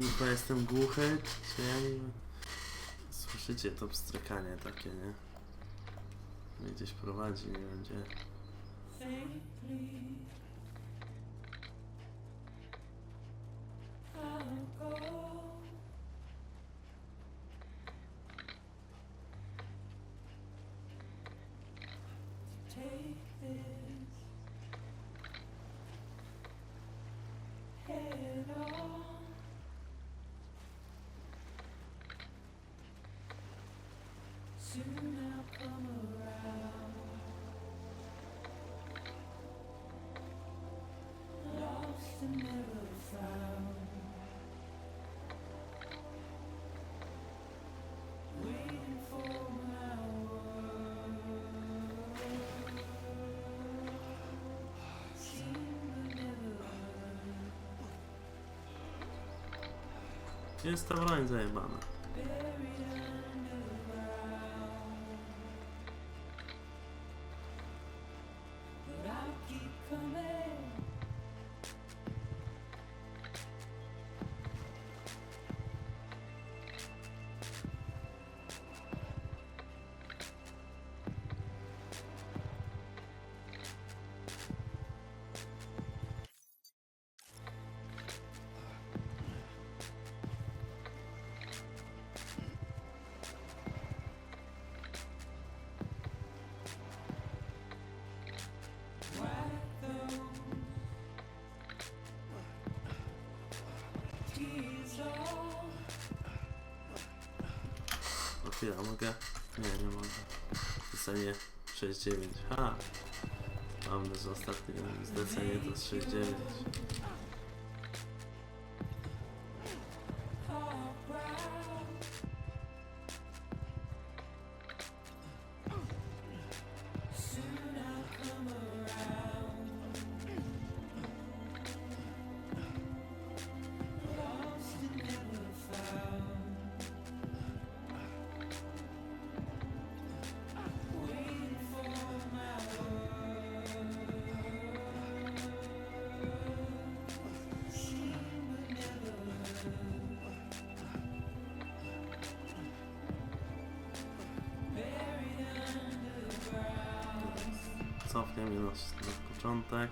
Kurwa, jestem głuchy, czy ja nie... Słyszycie to pstrykanie takie, nie? Mnie gdzieś prowadzi, nie wiem gdzie. Soon I'll Jest ta broń zajebana. Chwila, mogę? Nie, nie mogę. Zlecenie 6.9. Ha! Mam że ostatnie zlecenie to jest 6.9. Cofnie mi na, na początek.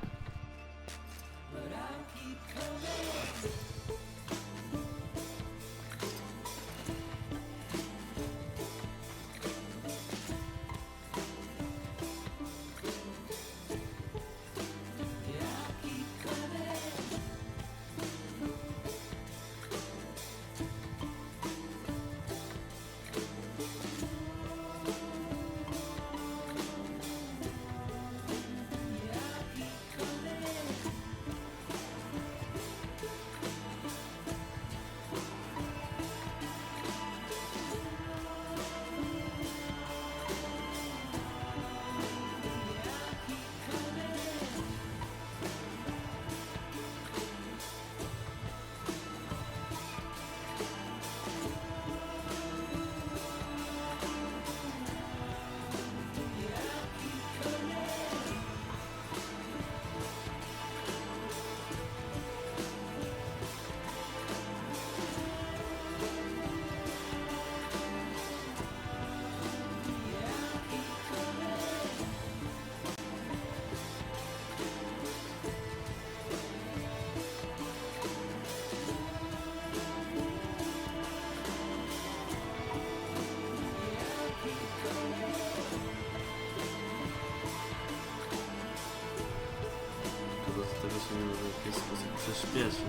Sposób przyspieszyć.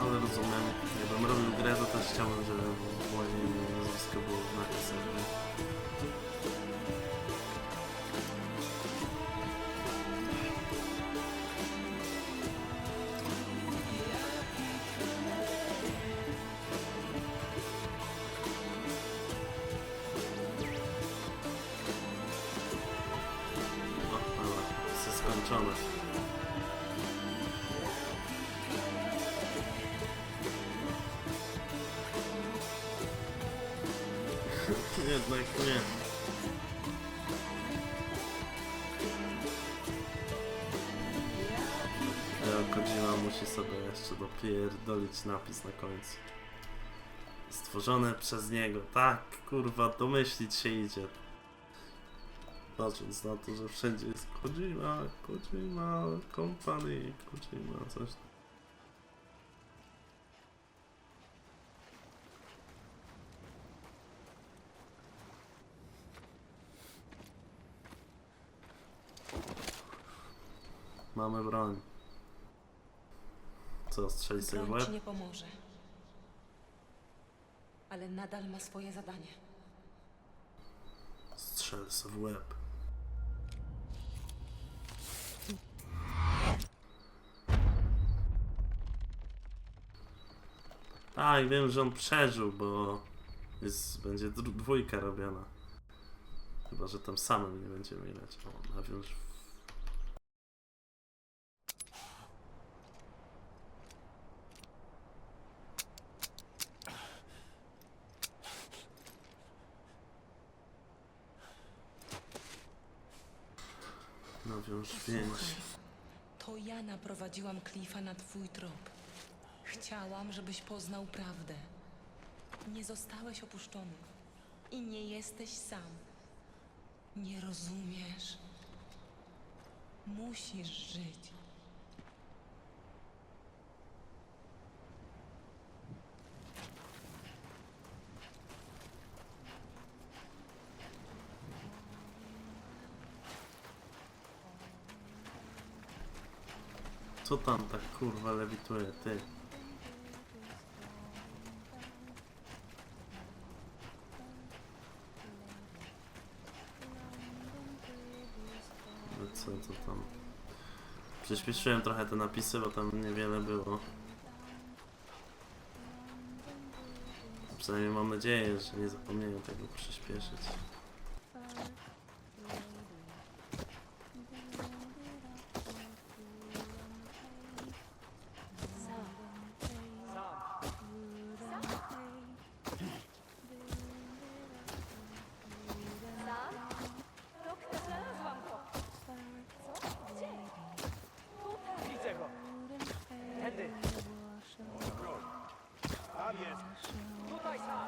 Ale rozumiem, jakbym robił grę, to też chciałbym, żeby Jednak nie. Ja Hideo Kojima musi sobie jeszcze dopierdolić napis na końcu. Stworzone przez niego. Tak, kurwa, domyślić się idzie. Patrząc na to, że wszędzie jest Kojima, Kojima, Company, Kojima, coś. Mamy broń. Co, strzeli sobie w Broń łeb? nie pomoże. Ale nadal ma swoje zadanie. Strzel sobie w łeb. Tak, wiem, że on przeżył, bo jest, będzie dru- dwójka robiona. Chyba, że tam samym nie będziemy grać. O, nawiąż. Nawiąż Słuchaj, to ja naprowadziłam Cliffa na twój trop. Chciałam, żebyś poznał prawdę. Nie zostałeś opuszczony. I nie jesteś sam. Nie rozumiesz. Musisz żyć. Co tam tak kurwa lewituje, ty? No Co to tam? Przyspieszyłem trochę te napisy, bo tam niewiele było. Przynajmniej mam nadzieję, że nie zapomniałem tego przyspieszyć. Tam jest. Tutaj sam.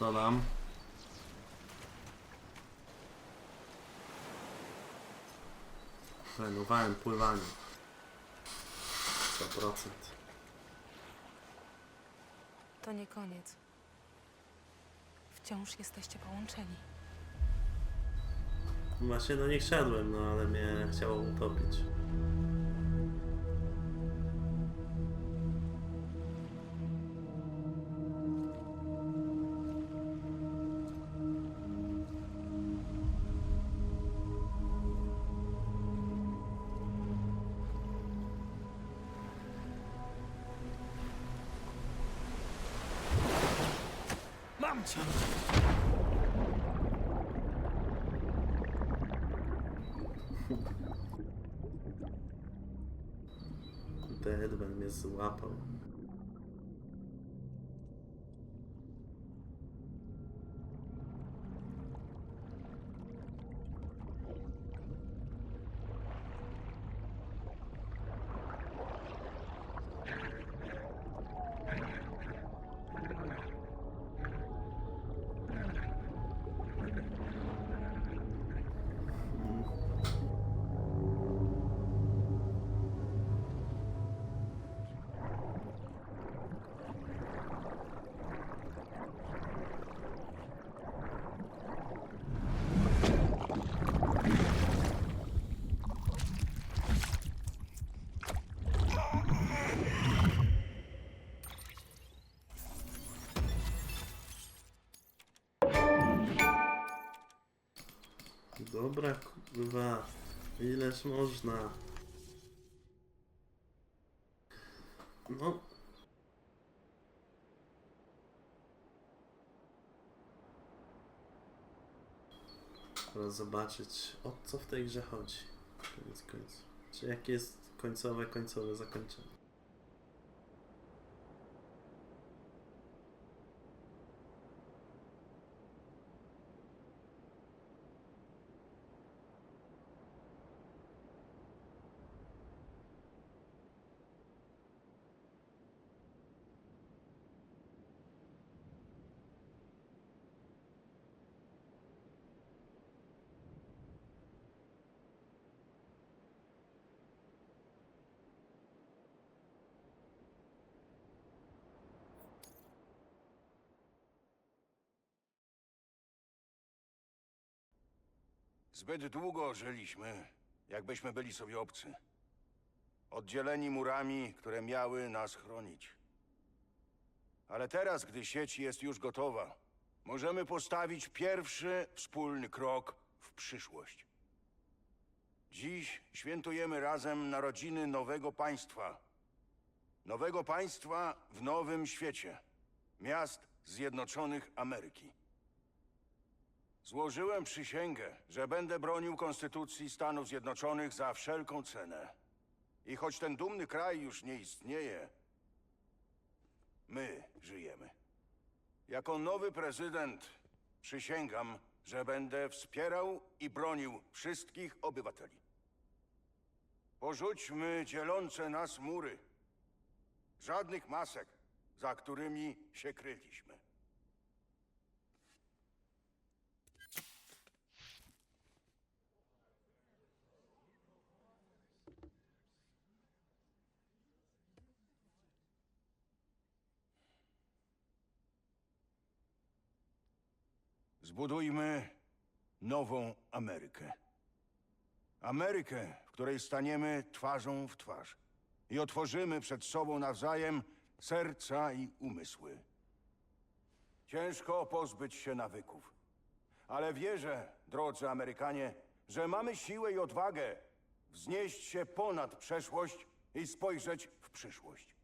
Co tam? Trenowałem pływanie. 100%. To nie koniec. Wciąż jesteście połączeni. Właśnie do nich szedłem, no ale mnie chciało utopić. Deadman mnie złapał. Dobra, kurwa. Ileż można? No. Trzeba zobaczyć, o co w tej grze chodzi. Koniec końców. Czy jakie jest końcowe, końcowe zakończenie. Zbyt długo żyliśmy, jakbyśmy byli sobie obcy. Oddzieleni murami, które miały nas chronić. Ale teraz, gdy sieć jest już gotowa, możemy postawić pierwszy wspólny krok w przyszłość. Dziś świętujemy razem narodziny nowego państwa. Nowego państwa w nowym świecie. Miast Zjednoczonych Ameryki. Złożyłem przysięgę, że będę bronił Konstytucji Stanów Zjednoczonych za wszelką cenę. I choć ten dumny kraj już nie istnieje, my żyjemy. Jako nowy prezydent przysięgam, że będę wspierał i bronił wszystkich obywateli. Porzućmy dzielące nas mury. Żadnych masek, za którymi się kryliśmy. Zbudujmy nową Amerykę. Amerykę, w której staniemy twarzą w twarz i otworzymy przed sobą nawzajem serca i umysły. Ciężko pozbyć się nawyków, ale wierzę, drodzy Amerykanie, że mamy siłę i odwagę wznieść się ponad przeszłość i spojrzeć w przyszłość.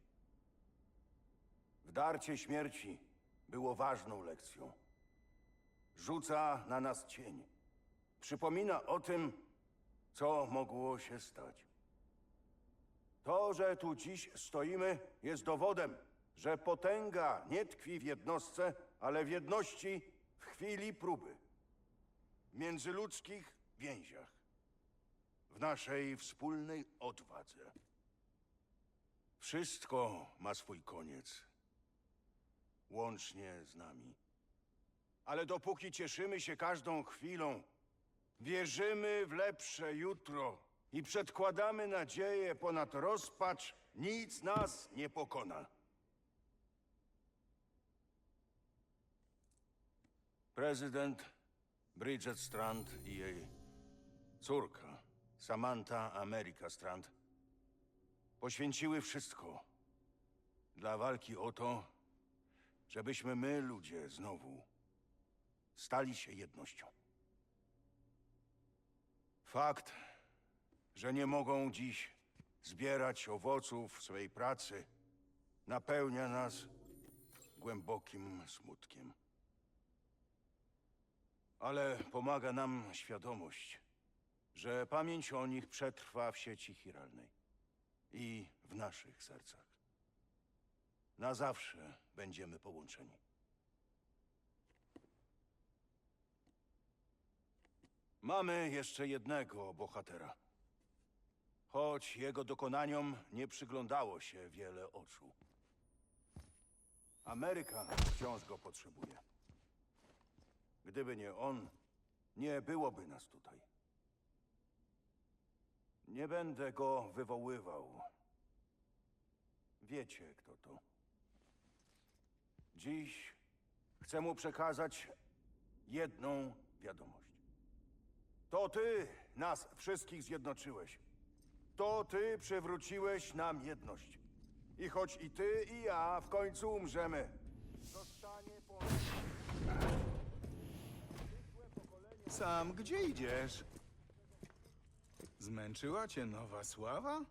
Wdarcie śmierci było ważną lekcją rzuca na nas cień. Przypomina o tym, co mogło się stać. To, że tu dziś stoimy, jest dowodem, że potęga nie tkwi w jednostce, ale w jedności w chwili próby. W międzyludzkich więziach. W naszej wspólnej odwadze. Wszystko ma swój koniec. Łącznie z nami. Ale dopóki cieszymy się każdą chwilą, wierzymy w lepsze jutro i przedkładamy nadzieję ponad rozpacz, nic nas nie pokona. Prezydent Bridget Strand i jej córka Samantha America Strand poświęciły wszystko dla walki o to, żebyśmy my, ludzie, znowu stali się jednością. Fakt, że nie mogą dziś zbierać owoców swej pracy, napełnia nas głębokim smutkiem. Ale pomaga nam świadomość, że pamięć o nich przetrwa w sieci chiralnej i w naszych sercach. Na zawsze będziemy połączeni. Mamy jeszcze jednego bohatera. Choć jego dokonaniom nie przyglądało się wiele oczu. Ameryka wciąż go potrzebuje. Gdyby nie on, nie byłoby nas tutaj. Nie będę go wywoływał. Wiecie, kto to. Dziś chcę mu przekazać jedną wiadomość. To ty nas wszystkich zjednoczyłeś. To ty przywróciłeś nam jedność. I choć i ty, i ja w końcu umrzemy, zostanie po Sam, gdzie idziesz? Zmęczyła cię nowa sława?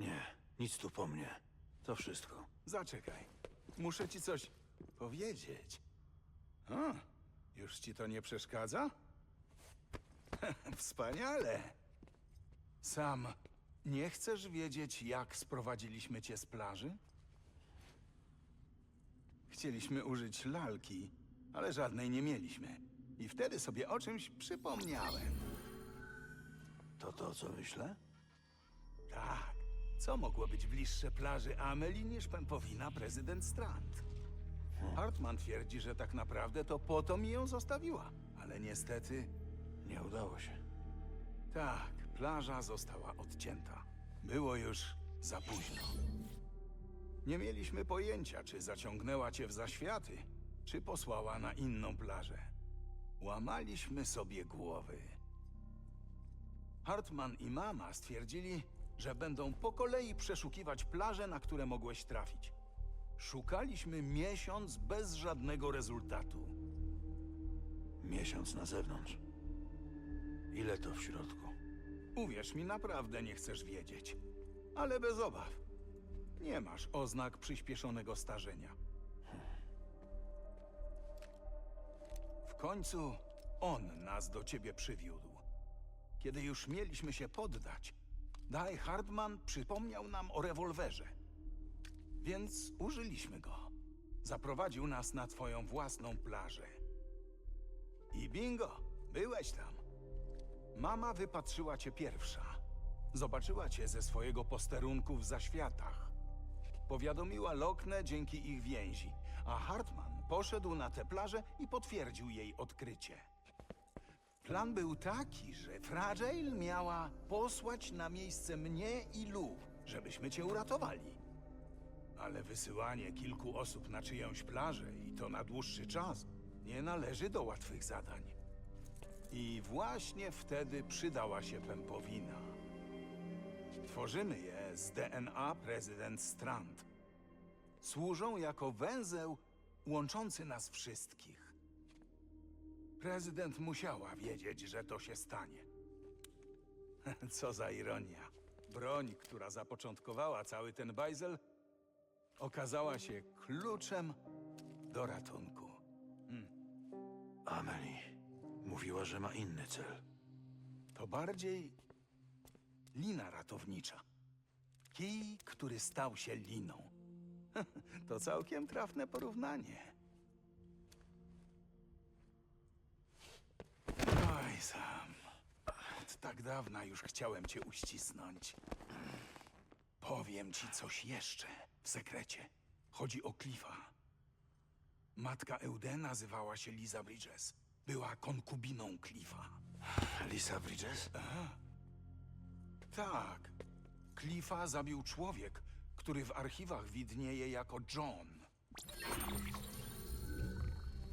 Nie, nic tu po mnie. To wszystko. Zaczekaj. Muszę ci coś powiedzieć. A, już ci to nie przeszkadza? Wspaniale. Sam, nie chcesz wiedzieć, jak sprowadziliśmy cię z plaży? Chcieliśmy użyć lalki, ale żadnej nie mieliśmy. I wtedy sobie o czymś przypomniałem. To to, co myślę? Tak. Co mogło być bliższe plaży Amelie niż pępowina prezydent Strand? Hartman twierdzi, że tak naprawdę to po to mi ją zostawiła. Ale niestety, Nie udało się. tak, plaża została odcięta. Było już za późno. Nie mieliśmy pojęcia, czy zaciągnęła cię w zaświaty, czy posłała na inną plażę. Łamaliśmy sobie głowy. Hartman i mama stwierdzili, że będą po kolei przeszukiwać plaże, na które mogłeś trafić. Szukaliśmy miesiąc bez żadnego rezultatu. Miesiąc na zewnątrz. Ile to w środku? Uwierz mi, naprawdę nie chcesz wiedzieć. Ale bez obaw. Nie masz oznak przyspieszonego starzenia. W końcu on nas do ciebie przywiódł. Kiedy już mieliśmy się poddać, Daj Hardman przypomniał nam o rewolwerze. Więc użyliśmy go. Zaprowadził nas na twoją własną plażę. I bingo, byłeś tam. Mama wypatrzyła cię pierwsza. Zobaczyła cię ze swojego posterunku w zaświatach. Powiadomiła Loknę dzięki ich więzi, a Hartman poszedł na tę plażę i potwierdził jej odkrycie. Plan był taki, że Fragile miała posłać na miejsce mnie i Lu, żebyśmy cię uratowali. Ale wysyłanie kilku osób na czyjąś plażę i to na dłuższy czas nie należy do łatwych zadań. I właśnie wtedy przydała się pępowina. Tworzymy je z DNA prezydent Strand. Służą jako węzeł łączący nas wszystkich. Prezydent musiała wiedzieć, że to się stanie. Co za ironia. Broń, która zapoczątkowała cały ten bajzel, okazała się kluczem do ratunku. Amelie mówiła, że ma inny cel. To bardziej lina ratownicza. Kij, który stał się liną. To całkiem trafne porównanie. Oj, Sam. Od tak dawna już chciałem cię uścisnąć. Powiem ci coś jeszcze w sekrecie. Chodzi o Cliffa. Matka Eude nazywała się Liza Bridges. Była konkubiną Cliffa. Lisa Bridges? Tak. Cliffa zabił człowiek, który w archiwach widnieje jako John.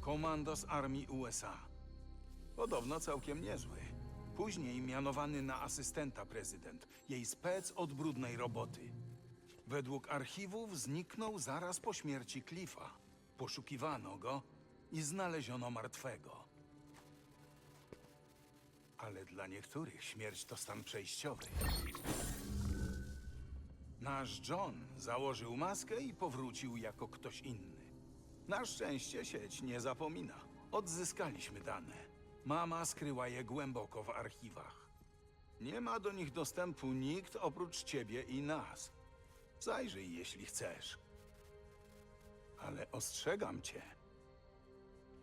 Komandos armii USA. Podobno całkiem niezły. Później mianowany na asystenta prezydent, jej spec od brudnej roboty. Według archiwów zniknął zaraz po śmierci Cliffa. Poszukiwano go i znaleziono martwego. Ale dla niektórych śmierć to stan przejściowy. Nasz John założył maskę i powrócił jako ktoś inny. Na szczęście sieć nie zapomina. Odzyskaliśmy dane. Mama skryła je głęboko w archiwach. Nie ma do nich dostępu nikt oprócz ciebie i nas. Zajrzyj, jeśli chcesz. Ale ostrzegam cię.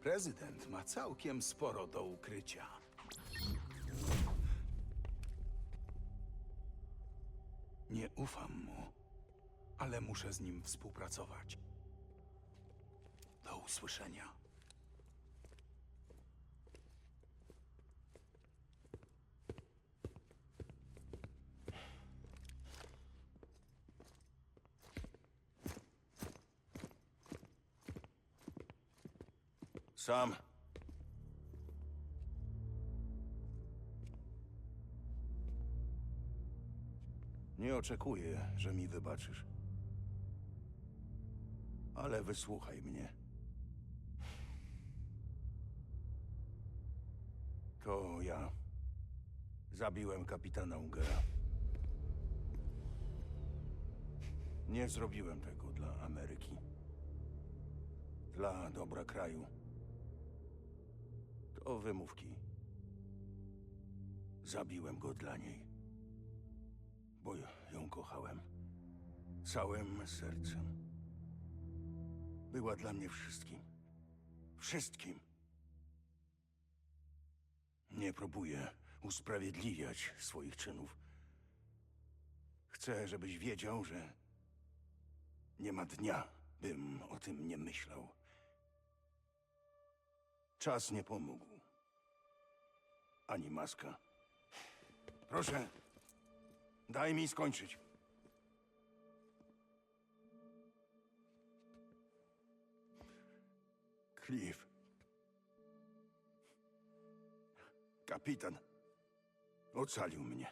Prezydent ma całkiem sporo do ukrycia. Nie ufam mu, ale muszę z nim współpracować. Do usłyszenia. Sam. Nie oczekuję, że mi wybaczysz. Ale wysłuchaj mnie. To ja zabiłem kapitana Ungera. Nie zrobiłem tego dla Ameryki. Dla dobra kraju. To wymówki. Zabiłem go dla niej. Bo ją kochałem. Całym sercem. Była dla mnie wszystkim. Wszystkim. Nie próbuję usprawiedliwiać swoich czynów. Chcę, żebyś wiedział, że nie ma dnia, bym o tym nie myślał. Czas nie pomógł. Ani maska. Proszę, daj mi skończyć. Cliff. Kapitan ocalił mnie.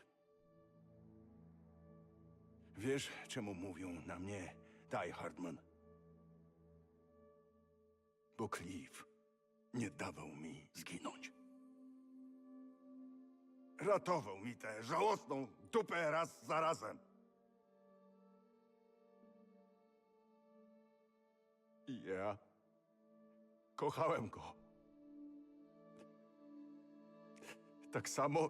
Wiesz, czemu mówią na mnie Die Hardman? Bo Cliff nie dawał mi zginąć. Ratował mi tę żałosną dupę raz za razem. I ja kochałem go. Tak samo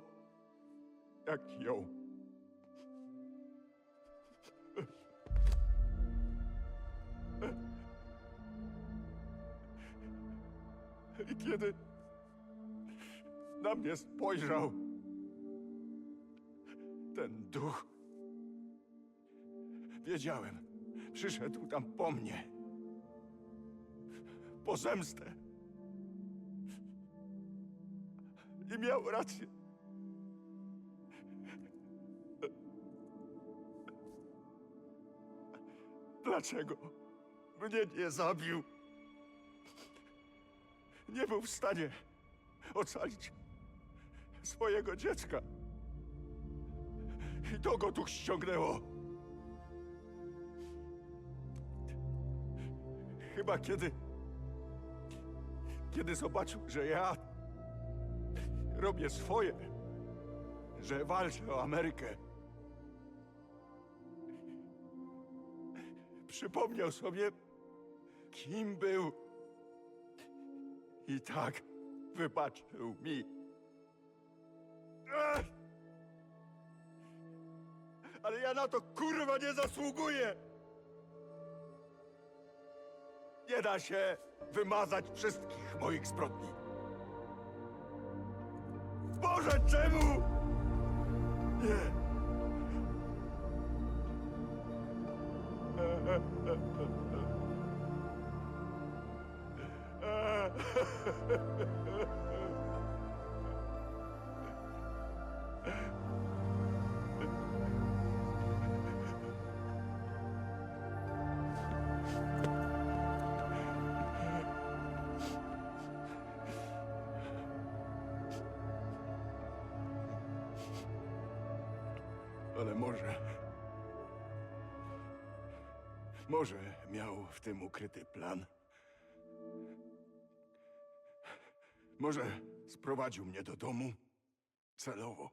jak ją. I kiedy na mnie spojrzał ten duch, wiedziałem, przyszedł tam po mnie. Po zemstę. I miał rację. Dlaczego mnie nie zabił? Nie był w stanie ocalić swojego dziecka. I to go tu ściągnęło. Chyba kiedy. Kiedy zobaczył, że ja robię swoje, że walczę o Amerykę. Przypomniał sobie, kim był. I tak wybaczył mi. Ech! Ale ja na to kurwa nie zasługuję! Nie da się wymazać wszystkich moich zbrodni. Boże, czemu? Nie. Ale może. Może miał w tym ukryty plan. Może sprowadził mnie do domu celowo.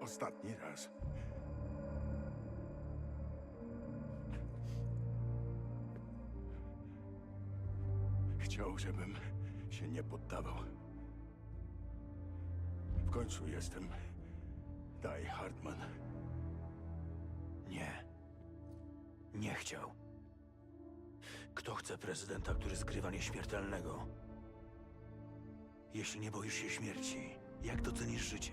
Ostatni raz. Chciał, żebym się nie poddawał. W końcu jestem Die Hardman. Nie. Nie chciał. Kto chce prezydenta, który skrywa nieśmiertelnego? Jeśli nie boisz się śmierci, jak docenisz życie?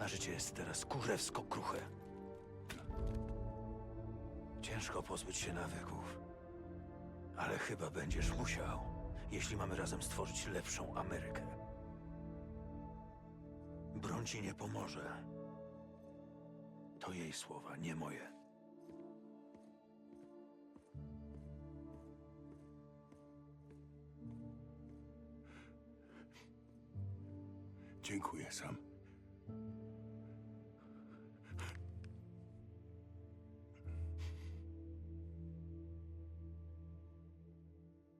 A życie jest teraz kurewsko kruche. Ciężko pozbyć się nawyków. Ale chyba będziesz musiał, jeśli mamy razem stworzyć lepszą Amerykę. Broń ci nie pomoże. To jej słowa, nie moje. Dziękuję sam.